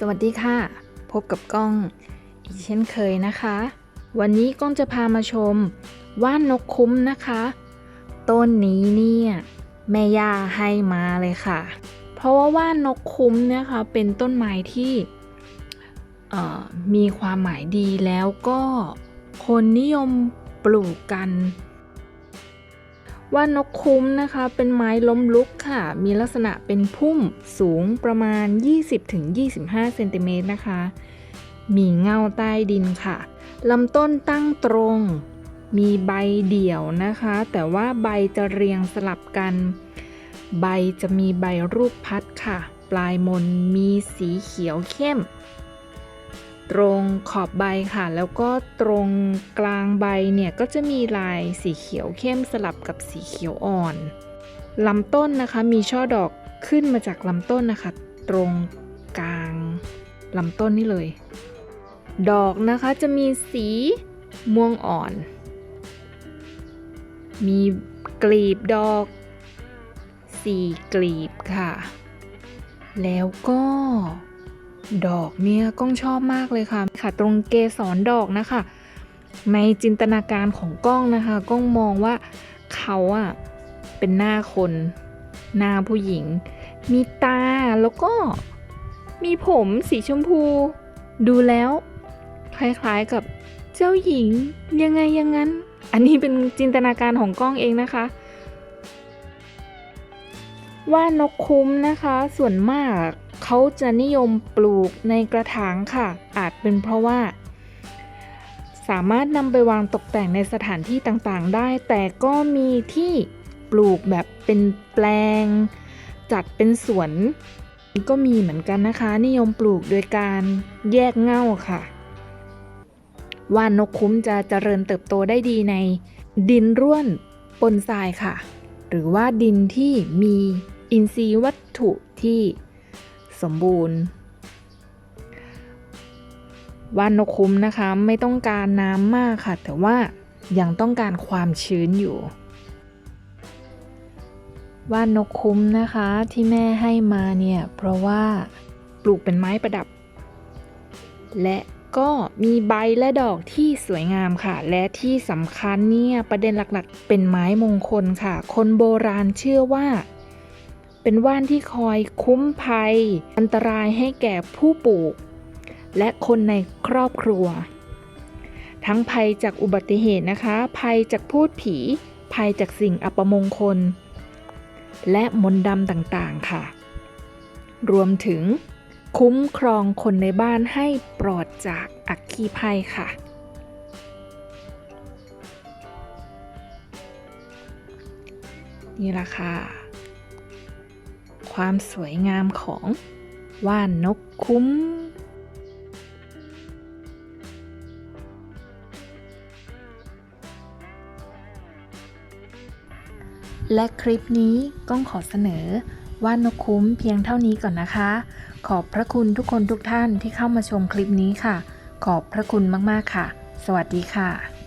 สวัสดีค่ะ พบกับก้องอีกเช่นเคยนะคะ วันนี้ก้องจะพามาชม ว่านนกคุ้มนะคะ ต้นนี้เนี่ยแม่ย่าให้มาเลยค่ะ เพราะว่าว่านนกคุ้มเนี่ยค่ะเป็นต้นไม้ที่มีความหมายดีแล้วก็คนนิยมปลูกกัน ว่านนกคุ้มนะคะ เป็นไม้ล้มลุกค่ะ มีลักษณะเป็นพุ่มสูงประมาณ 20-25เซนติเมตรนะคะ มีเงาใต้ดินค่ะลำต้นตั้งตรง มีใบเดี่ยวนะคะ แต่ว่าใบจะเรียงสลับกัน ใบจะมีใบรูปพัดค่ะ ปลายมนมีสีเขียวเข้ม ตรงขอบใบค่ะ แล้วก็ตรงกลางใบเนี่ยก็จะมีลายสีเขียวเข้มสลับกับสีเขียวอ่อนลำต้นนะคะมีช่อดอกขึ้นมาจากลำต้นนะคะ ตรงกลางลำต้นนี่เลย ดอกนะคะจะมีสีม่วงอ่อน มีกลีบดอกสี่กลีบค่ะ แล้วก็ ดอกเนี่ยก้องชอบมากเลยค่ะค่ะ ตรงเกสรดอกนะคะ ในจินตนาการของก้องนะคะ ก้องมองว่าเขาอะเป็นหน้าคน หน้าผู้หญิง มีตาแล้วก็มีผมสีชมพู ดูแล้ว คล้ายๆกับเจ้าหญิงยังไงยังงั้น อันนี้เป็นจินตนาการของก้องเองนะคะ ว่านกคุ้มนะคะ ส่วนมาก เขาจะนิยมปลูกในกระถางค่ะ อาจเป็นเพราะว่า สามารถนำไปวางตกแต่งในสถานที่ต่างๆ ได้ แต่ก็มีที่ปลูกแบบเป็นแปลง จัดเป็นสวน ก็มีเหมือนกันนะคะ นิยมปลูกโดยการแยกเง่าค่ะ ว่านนกคุ้มจะเจริญเติบโตได้ดีในดินร่วนปนทรายค่ะ หรือว่าดินที่มีอินทรีย์วัตถุที่ สมบูรณ์ว่านนกคุ้มนะคะไม่ต้องการน้ำมากค่ะ แต่ว่ายังต้องการความชื้นอยู่ ว่านนกคุ้มนะคะที่แม่ให้มาเนี่ยเพราะว่าปลูกเป็นไม้ประดับ และก็มีใบและดอกที่สวยงามค่ะ และที่สำคัญเนี่ยประเด็นหลักๆ เป็นไม้มงคลค่ะ คนโบราณเชื่อว่า เป็นว่านที่คอยคุ้มภัย อันตรายให้แก่ผู้ปลูก และคนในครอบครัว ทั้งภัยจากอุบัติเหตุนะคะ ภัยจากพูดผี ภัยจากสิ่งอัปมงคล และมนต์ดำต่างๆค่ะ รวมถึงคุ้มครองคนในบ้านให้ปลอดจากอัคคีภัยค่ะนี่ละค่ะ ความสวยงามของว่านนกคุ้ม และคลิปนี้ก้องขอเสนอว่านนกคุ้มเพียงเท่านี้ก่อนนะคะ ขอบพระคุณทุกคนทุกท่านที่เข้ามาชมคลิปนี้ค่ะ ขอบพระคุณมาก ๆ ค่ะ สวัสดีค่ะ